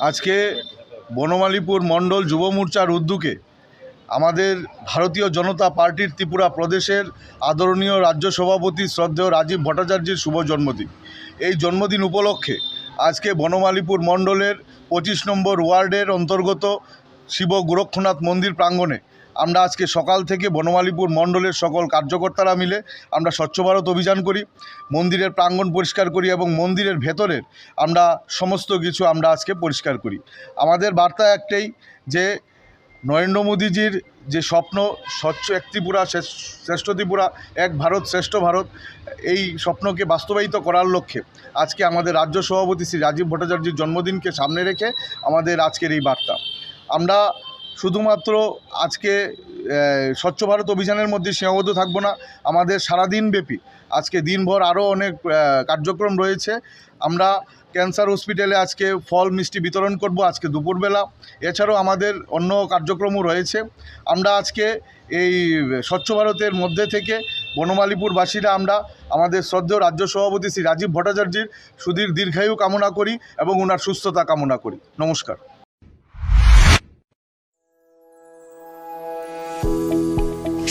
আজকে বনমালীপুর মণ্ডল যুব মোর্চার উদ্যোগে আমাদের ভারতীয় জনতা পার্টির ত্রিপুরা প্রদেশের আদরণীয় রাজ্য সভাপতি শ্রদ্ধেয় রাজীব ভট্টাচার্যের শুভ জন্মদিন। এই জন্মদিন উপলক্ষে আজকে বনমালীপুর মণ্ডলের পঁচিশ নম্বর ওয়ার্ডের অন্তর্গত শিব গোরক্ষনাথ মন্দির প্রাঙ্গণে আমরা আজকে সকাল থেকে বনমালীপুর মণ্ডলের সকল কার্যকর্তারা মিলে আমরা স্বচ্ছ ভারত অভিযান করি, মন্দিরের প্রাঙ্গণ পরিষ্কার করি এবং মন্দিরের ভেতরের আমরা সমস্ত কিছু আমরা আজকে পরিষ্কার করি। আমাদের বার্তা একটাই যে নরেন্দ্র মোদীজির যে স্বপ্ন, স্বচ্ছ এক ত্রিপুরা, শ্রেষ্ঠ- ত্রিপুরা, এক ভারত, শ্রেষ্ঠ ভারত, এই স্বপ্নকে বাস্তবায়িত করার লক্ষ্যে আজকে আমাদের রাজ্য সভাপতি শ্রী রাজীব ভট্টাচার্যের জন্মদিনকে সামনে রেখে আমাদের আজকের এই বার্তা। আমরা শুধুমাত্র আজকে স্বচ্ছ ভারত অভিযানের মধ্যে সীমাবদ্ধ থাকব না, আমাদের সারাদিন ব্যাপী। আজকে দিনভর আরও অনেক কার্যক্রম রয়েছে। আমরা ক্যান্সার হসপিটালে আজকে ফল, মিষ্টি বিতরণ করব আজকে দুপুরবেলা। এছাড়াও আমাদের অন্য কার্যক্রমও রয়েছে। আমরা আজকে এই স্বচ্ছ ভারতের মধ্যে থেকে বনমালীপুরবাসীরা আমরা আমাদের শ্রদ্ধেয় রাজ্য সভাপতি শ্রী রাজীব ভট্টাচার্যের সুদীর দীর্ঘায়ু কামনা করি এবং ওনার সুস্থতা কামনা করি। নমস্কার।